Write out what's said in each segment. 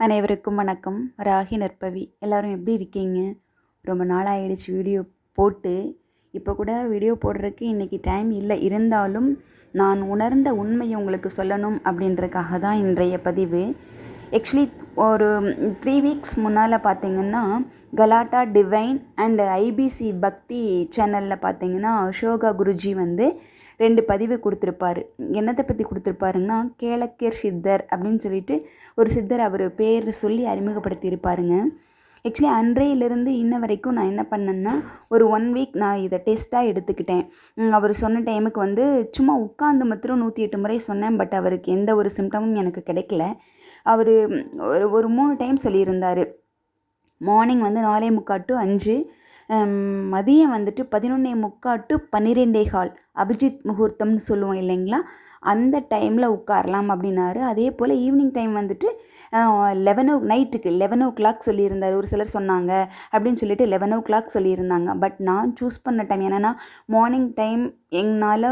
அனைவருக்கும் வணக்கம். ராகி நற்பவி எல்லோரும் எப்படி இருக்கீங்க? ரொம்ப நாள் ஆயிடுச்சு வீடியோ போட்டு. இப்போ கூட வீடியோ போடுறதுக்கு இன்றைக்கி டைம் இல்லை. இருந்தாலும் நான் உணர்ந்த உண்மையை உங்களுக்கு சொல்லணும் அப்படின்றதுக்காக தான் இன்றைய பதிவு. ஆக்சுவலி ஒரு த்ரீ வீக்ஸ் முன்னால் பார்த்தீங்கன்னா கலாட்டா டிவைன் அண்ட் ஐபிசி பக்தி சேனலில் பார்த்தீங்கன்னா அசோகா குருஜி வந்து ரெண்டு பதிவு கொடுத்துருப்பாரு. என்னத்தை பற்றி கொடுத்துருப்பாருங்கன்னா கேளக்கேர் சித்தர் அப்படின்னு சொல்லிட்டு ஒரு சித்தர் அவர் பேர் சொல்லி அறிமுகப்படுத்தியிருப்பாருங்க. ஆக்சுவலி அன்றையிலிருந்து இன்ன வரைக்கும் நான் என்ன பண்ணேன்னா ஒரு ஒன் வீக் நான் இதை டெஸ்ட்டாக எடுத்துக்கிட்டேன். அவர் சொன்ன டைமுக்கு வந்து சும்மா உட்காந்து மாத்திரம் நூற்றி எட்டு முறை சொன்னேன் பட் அவருக்கு எந்த ஒரு சிம்டமும் எனக்கு கிடைக்கல. அவர் ஒரு ஒரு மூணு டைம் சொல்லியிருந்தார். மார்னிங் வந்து நாலே முக்கால் டு அஞ்சு. மதியம் வந்துட்டு பதினொன்னே முக்கால் டு பன்னிரெண்டே கால். அபிஜித் முகூர்த்தம்னு சொல்லுவோம் இல்லைங்களா? அந்த டைமில் உட்காரலாம் அப்படின்னாரு. அதே போல் ஈவினிங் டைம் வந்துட்டு லெவன் ஓ நைட்டுக்கு லெவன் ஓ கிளாக் சொல்லியிருந்தார். ஒரு சிலர் சொன்னாங்க அப்படின்னு சொல்லிட்டு லெவன் ஓ கிளாக் சொல்லியிருந்தாங்க. பட் நான் சூஸ் பண்ண டைம் என்னென்னா மார்னிங் டைம் எங்களால்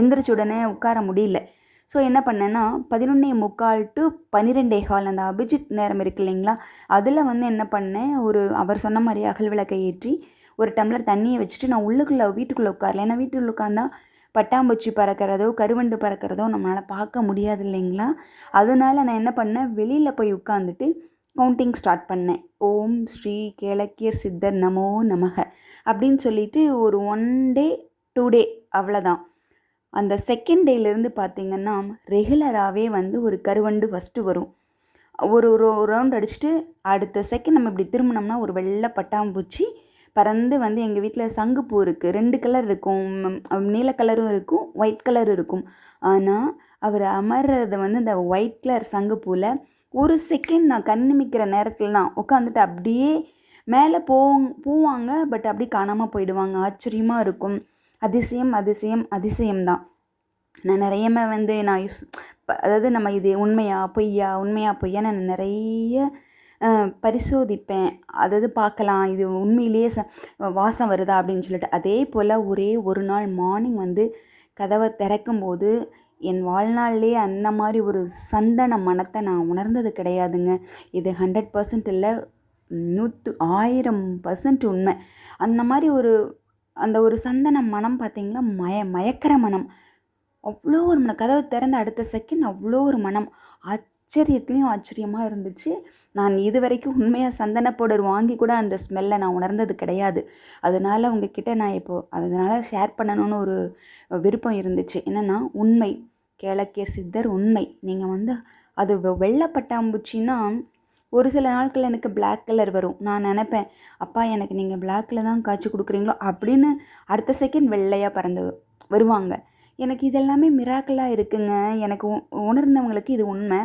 எந்திரிச்ச உடனே உட்கார முடியல. ஸோ என்ன பண்ணேன்னா பதினொன்னே முக்கால் டு பன்னிரெண்டே கால் அந்த அபிஜித் நேரம் இருக்கு இல்லைங்களா? அதில் வந்து என்ன பண்ணேன் ஒரு அவர் சொன்ன மாதிரி அகல் விளக்கை ஏற்றி ஒரு டம்ளர் தண்ணியை வச்சுட்டு நான் உள்ளுக்குள்ளே வீட்டுக்குள்ளே உட்காரல. ஏன்னா வீட்டுக்குள்ளே உட்காந்தா பட்டாம்பூச்சி பறக்கிறதோ கருவண்டு பறக்கிறதோ நம்மளால் பார்க்க முடியாது இல்லைங்களா? அதனால் நான் என்ன பண்ணேன் வெளியில் போய் உட்காந்துட்டு கவுண்டிங் ஸ்டார்ட் பண்ணேன். ஓம் ஸ்ரீ கேளக்கிய சித்தர் நமோ நமக அப்படின்னு சொல்லிட்டு ஒரு ஒன் டே டூ டே அவ்வளோதான் அந்த செகண்ட் டேலேருந்து பார்த்தீங்கன்னா ரெகுலராகவே வந்து ஒரு கருவண்டு ஃபஸ்ட்டு வரும். ஒரு ஒரு ரவுண்ட் அடிச்சுட்டு அடுத்த செகண்ட் நம்ம இப்படி திரும்பினோம்னா ஒரு வெள்ளை பட்டாம்பூச்சி பறந்து வந்து எங்கள் வீட்டில் சங்குப்பூ இருக்குது ரெண்டு கலர் இருக்கும். நீல கலரும் இருக்கும். ஒயிட் கலர் இருக்கும். ஆனால் அவர் அமர்றது வந்து இந்த ஒயிட் கலர் சங்குப்பூவில் ஒரு செகண்ட் நான் கண்ணுமிக்கிற நேரத்தில் தான் உட்காந்துட்டு அப்படியே மேலே போவோங் போவாங்க. பட் அப்படியே காணாமல் போயிடுவாங்க. ஆச்சரியமாக இருக்கும். அதிசயம் அதிசயம் அதிசயம்தான் நான் நிறையமே வந்து நான் யூஸ் ப- அதாவது நம்ம இது உண்மையா பொய்யா உண்மையா பொய்யா நான் நிறைய பரிசோதிப்பேன். அதாவது பார்க்கலாம் இது உண்மையிலேயே ச வாசம் வருதா அப்படின்னு சொல்லிட்டு. அதே போல் ஒரே ஒரு நாள் மார்னிங் வந்து கதவை திறக்கும்போது என் வாழ்நாள்லேயே அந்த மாதிரி ஒரு சந்தன மனத்தை நான் உணர்ந்தது கிடையாதுங்க. இது ஹண்ட்ரட் பர்சன்ட் இல்லை நூற்று ஆயிரம் பர்சன்ட் உண்மை. அந்த மாதிரி ஒரு அந்த ஒரு சந்தன மனம் பார்த்திங்கன்னா மய மயக்கிற மனம். அவ்வளோ ஒரு மனம் கதவை திறந்த அடுத்த செகண்ட் அவ்வளோ ஒரு மனம் ஆச்சரியத்துலேயும் ஆச்சரியமாக இருந்துச்சு. நான் இது வரைக்கும் உண்மையாக சந்தன பவுடர் வாங்கி கூட அந்த ஸ்மெல்லை நான் உணர்ந்தது கிடையாது. அதனால் உங்ககிட்ட நான் இப்போது அதனால் ஷேர் பண்ணணும்னு ஒரு விருப்பம் இருந்துச்சு. என்னென்னா உண்மை. கேளக்கிய சித்தர் உண்மை. நீங்கள் வந்து அது வெ- வெள்ளை பட்டாம்பூச்சின்னா ஒரு சில நாட்கள் எனக்கு பிளாக் கலர் வரும். நான் நினைப்பேன் அப்பா எனக்கு நீங்கள் பிளாக்கில் தான் காய்ச்சி கொடுக்குறீங்களோ? அப்படின்னு அடுத்த செகண்ட் வெள்ளையாக பறந்து வருவாங்க. எனக்கு இதெல்லாமே மிராக்கலாக இருக்குங்க. எனக்கு உ- உணர்ந்தவங்களுக்கு இது உண்மை.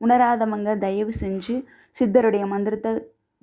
உணராதவங்க தயவு செஞ்சு சித்தருடைய மந்திரத்தை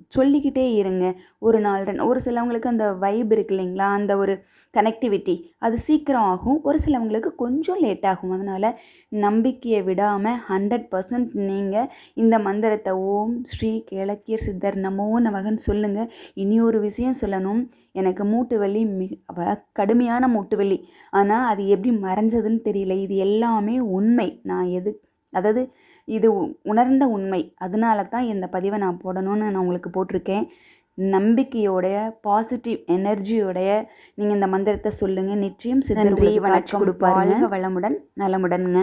சொல்லிக்கிட்டே இருங்க. ஒரு நாள் ரெண்டு ஒரு சிலவங்களுக்கு அந்த வைப் இருக்கு இல்லைங்களா? அந்த ஒரு கனெக்டிவிட்டி அது சீக்கிரம் ஆகும். ஒரு சிலவங்களுக்கு கொஞ்சம் லேட் ஆகும். அதனால் நம்பிக்கையை விடாமல் ஹண்ட்ரட் பர்சன்ட் நீங்கள் இந்த மந்திரத்தை ஓம் ஸ்ரீ கேளக்கியர் சித்தர் நமோ நமகன் சொல்லுங்கள் இனி ஒரு விஷயம் சொல்லணும். எனக்கு மூட்டு வலி மிக கடுமையான மூட்டு வலி. ஆனால் அது எப்படி மறைஞ்சதுன்னு தெரியல. இது எல்லாமே உண்மை. நான் எது அதாவது இது உணர்ந்த உண்மை. அதனால தான் இந்த பதிவை நான் போடணும்னு நான் உங்களுக்கு போட்டிருக்கேன். நம்பிக்கையோடைய பாசிட்டிவ் எனர்ஜியோடைய நீங்கள் இந்த மந்திரத்தை சொல்லுங்கள் நிச்சயம் சித்தர் வணக்கம். கொடுப்பாருங்க. வளமுடன். நலமுடன்ங்க.